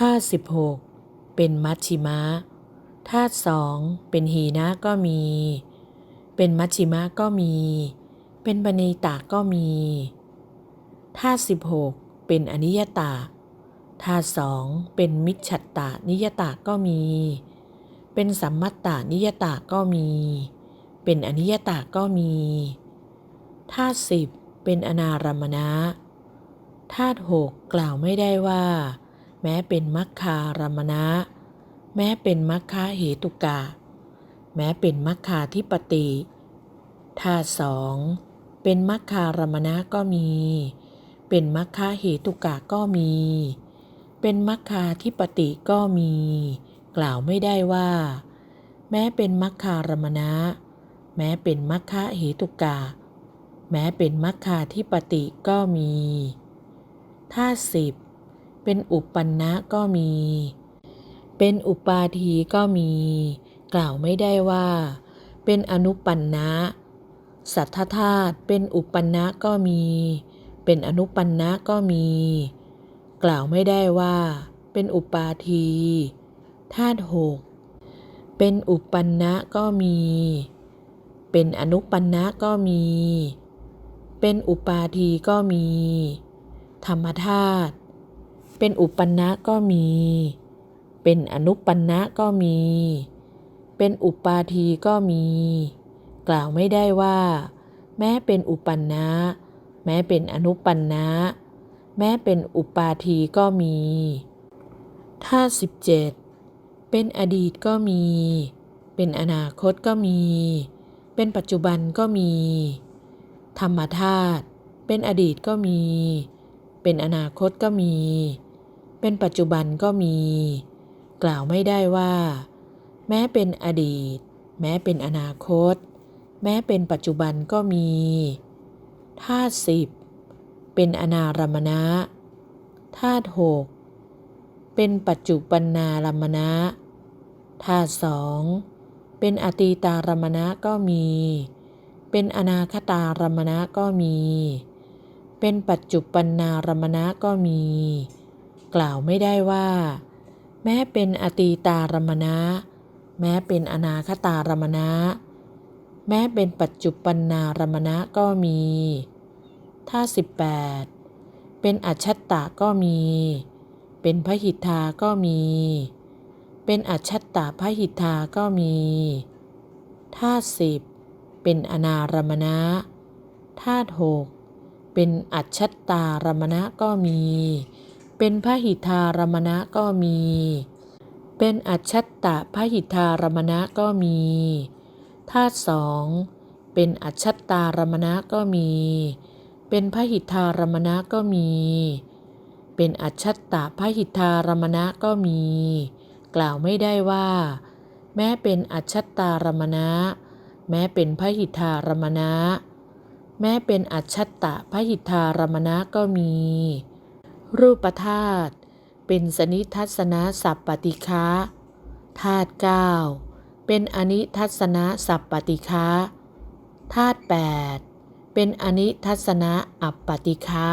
ธาตุสิบหกเป็นมัชชิมะธาตุสองเป็นหีนะก็มี เป็นมัชชิมะก็มี เป็นปณีตาก็มีธาตุสิบหกเป็นอนิยตาธาตุสองเป็นมิจฉัตตานิยตาก็มี เป็นสัมมัตตานิยตาก็มี เป็นอนิยตาก็มีธาตุสิบเป็นอนารมณะธาตุหกกล่าวไม่ได้ว่า แม้เป็นมัคคารมณะ แม้เป็นมัคคาเหตุกะ แม้เป็นมัคคาธิปติธาสอง เป็นมัคคารมณะก็มี เป็นมัคคาเหตุกะก็มี เป็นมัคคาธิปติก็มี กล่าวไม่ได้ว่า แม้เป็นมัคคารมณะ แม้เป็นมัคคาเหตุกะ แม้เป็นมัคคาธิปติก็มีธาสิบ เป็นอุปปันนะก็มี เป็นอุปาทีก็มี กล่าวไม่ได้ว่า เป็นอนุปันนะสัทธธาตุเป็นอุปปันนะก็มี เป็นอนุปันนะก็มี กล่าวไม่ได้ว่า เป็นอุปาทีธาตุหกเป็นอุปปันนะก็มี เป็นอนุปันนะก็มี เป็นอุปาทีก็มี ธรรมธาตุ เป็นอุปปันะก็มี เป็นอนุปนะก็มี เป็นอุปาทีก็มี กล่าวไม่ได้ว่า แม้เป็นอุปปันะ แม้เป็นอนุปนะ แม้เป็นอุปาทีก็มีธาสิบเจ็ดเป็นอดีตก็มี เป็นอนาคตก็มี เป็นปัจจุบันก็มี ธรรมธาตุเป็นอดีตก็มี เป็นอนาคตก็มี เป็นปัจจุบันก็มี กล่าวไม่ได้ว่า แม้เป็นอดีต แม้เป็นอนาคต แม้เป็นปัจจุบันก็มีธาตุสิบเป็นอนารมณะธาตุหกเป็นปัจจุบันนารมณะธาตุสองเป็นอตีตารมณะก็มี เป็นอนาคตารมณะก็มี เป็นปัจจุบันนารมณะก็มี กล่าวไม่ได้ว่า แม้เป็นอตีตารมณะ แม้เป็นอนาคตารมณะ แม้เป็นปัจจุบันนารมณะก็มีท่าสิบแปดเป็นอัจฉตตะก็มี เป็นพหิทธาก็มี เป็นอัจฉตตาพหิทธาก็มีท่าสิบเป็นอนารมณะธาตุหกเป็นอัจฉตตารมณะก็มี เป็นพระหิทธารมณะก็มี เป็นอัจฉตตะพระหิทธารมณะก็มีธาตุสองเป็นอัจฉตตารมณะก็มี เป็นพระหิทธารมณะก็มี เป็นอัจฉตตะพระหิทธารมณะก็มี กล่าวไม่ได้ว่า แม้เป็นอัจฉตตารมณะแม้เป็นพระหิทธารมณะแม้เป็นอัจฉตตะพระหิทธารมณะก็มี รูปธาตุเป็นสนิทัศนะสัพปติคะธาตุเก้าเป็นอนิทัศนะสัพปติคะธาตุแปดเป็นอนิทัศนะอัปปติคะ